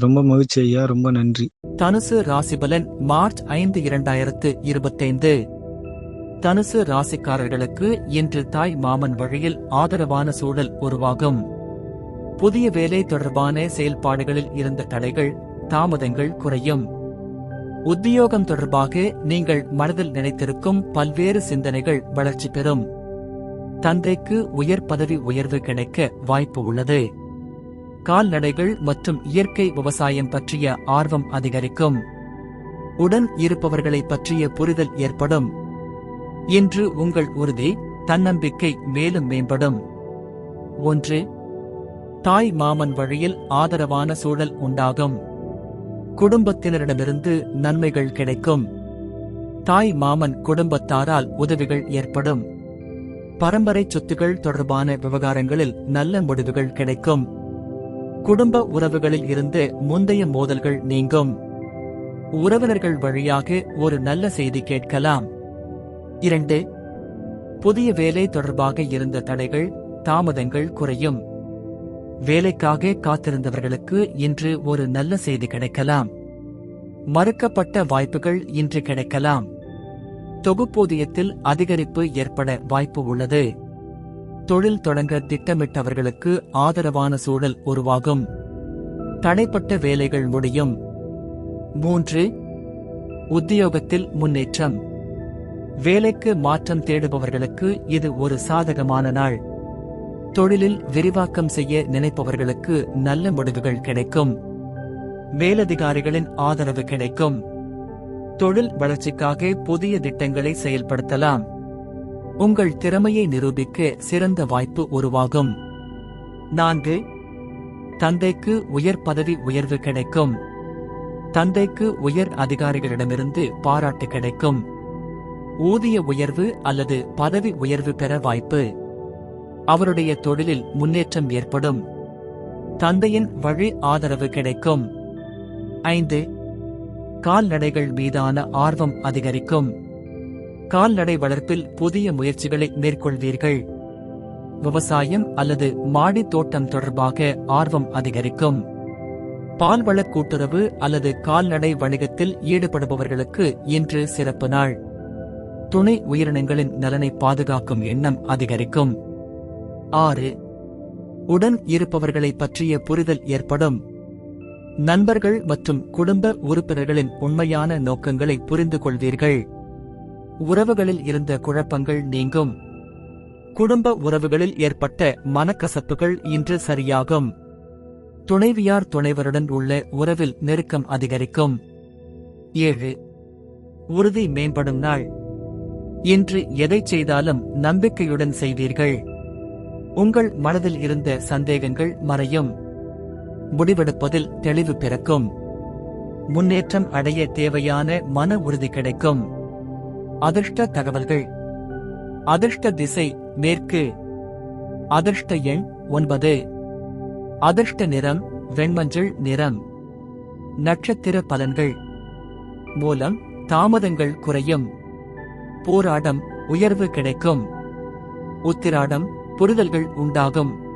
ரொம்ப மகிழ்ச்சி ஐயா ரொம்ப நன்றி. தனுசு ராசிபலன் மார்ச் ஐந்து இரண்டாயிரத்து இருபத்தைந்து. தனுசு ராசிக்காரர்களுக்கு இன்று தாய் மாமன் வழியில் ஆதரவான சூழல் உருவாகும். புதிய வேலை தொடர்பான செயல்பாடுகளில் இருந்த தடைகள் தாமதங்கள் குறையும். உத்தியோகம் தொடர்பாக நீங்கள் மனதில் நினைத்திருக்கும் பல்வேறு சிந்தனைகள் வளர்ச்சி பெறும். தந்தைக்கு உயர் பதவி உயர்வு கிடைக்க வாய்ப்பு உள்ளது. கால்நடைகள் மற்றும் இயற்கை விவசாயம் பற்றிய ஆர்வம் அதிகரிக்கும். உடன் இருப்பவர்களை பற்றிய புரிதல் ஏற்படும். இன்று உங்கள் உறுதி தன்னம்பிக்கை மேலும் மேம்படும். ஒன்று தாய் மாமன் வழியில் ஆதரவான சூழல் உண்டாகும். குடும்பத்தினரிடமிருந்து நன்மைகள் கிடைக்கும். தாய் மாமன் குடும்பத்தாரால் உதவிகள் ஏற்படும். பரம்பரை சொத்துகள் தொடர்பான விவகாரங்களில் நல்ல முடிவுகள் கிடைக்கும். குடும்ப உறவுகளில் இருந்து முந்தைய மோதல்கள் நீங்கும். உறவினர்கள் வழியாக ஒரு நல்ல செய்தி கேட்கலாம். இரண்டு புதிய வேலை தொடர்பாக இருந்த தடைகள் தாமதங்கள் குறையும். வேலைக்காக காத்திருந்தவர்களுக்கு இன்று ஒரு நல்ல செய்தி கிடைக்கலாம். மறுக்கப்பட்ட வாய்ப்புகள் இன்று கிடைக்கலாம். தொகுப்பூதியத்தில் அதிகரிப்பு ஏற்பட வாய்ப்பு உள்ளது. தொழில் தொடங்க திட்டமிட்டவர்களுக்கு ஆதரவான சூழல் உருவாகும். தடைப்பட்ட வேலைகள் முடியும். மூன்று உத்தியோகத்தில் முன்னேற்றம். வேலைக்கு மாற்றம் தேடுபவர்களுக்கு இது ஒரு சாதகமான நாள். தொழிலில் விரிவாக்கம் செய்ய நினைப்பவர்களுக்கு நல்ல முடிவுகள் கிடைக்கும். மேலதிகாரிகளின் ஆதரவு கிடைக்கும். தொழில் வளர்ச்சிக்காக புதிய திட்டங்களை செயல்படுத்தலாம். உங்கள் திறமையை நிரூபிக்க சிறந்த வாய்ப்பு உருவாகும். நான்கு தந்தைக்கு உயர் பதவி உயர்வு கிடைக்கும். தந்தைக்கு உயர் அதிகாரிகளிடமிருந்து பாராட்டு கிடைக்கும். ஊதிய உயர்வு அல்லது பதவி உயர்வு பெற வாய்ப்பு. அவருடைய தொழிலில் முன்னேற்றம் ஏற்படும். தந்தையின் வழி ஆதரவு கிடைக்கும். ஐந்து கால்நடைகள் மீதான ஆர்வம் அதிகரிக்கும். கால்நடை வளர்ப்பில் புதிய முயற்சிகளை மேற்கொள்வீர்கள். விவசாயம் அல்லது மாடி தோட்டம் தொடர்பாக ஆர்வம் அதிகரிக்கும். பால்வள கூட்டுறவு அல்லது கால்நடை வணிகத்தில் ஈடுபடுபவர்களுக்கு இன்று சிறப்பு நாள். துணை உயிரினங்களின் நலனை பாதுகாக்கும் எண்ணம் அதிகரிக்கும். ஆறு. உடன் இருப்பவர்களை பற்றிய புரிதல் ஏற்படும். நண்பர்கள் மற்றும் குடும்ப உறுப்பினர்களின் உண்மையான நோக்கங்களை புரிந்து கொள்வீர்கள் உறவுகளில் இருந்த குழப்பங்கள் நீங்கும். குடும்ப உறவுகளில் ஏற்பட்ட மனக்கசப்புகள் இன்று சரியாகும். துணைவியார் துணைவருடன் உள்ள உறவில் நெருக்கம் அதிகரிக்கும். ஏழு. உறுதி மேம்படும் நாள். இன்று எதை செய்தாலும் நம்பிக்கையுடன் செய்வீர்கள். உங்கள் மனதில் இருந்த சந்தேகங்கள் மறையும். முடிவெடுப்பதில் தெளிவு பிறக்கும். முன்னேற்றம் அடைய தேவையான மன உறுதி கிடைக்கும். அதிர்ஷ்ட தகவல்கள். அதிர்ஷ்ட திசை மேற்கு. அதிர்ஷ்ட எண் ஒன்பது. அதிர்ஷ்ட நிறம் வெண்மஞ்சள் நிறம். நட்சத்திர பலன்கள். மூலம் தாமதங்கள் குறையும். போராடம் உயர்வு கிடைக்கும். உத்திராடம் புரிதல்கள் உண்டாகும்.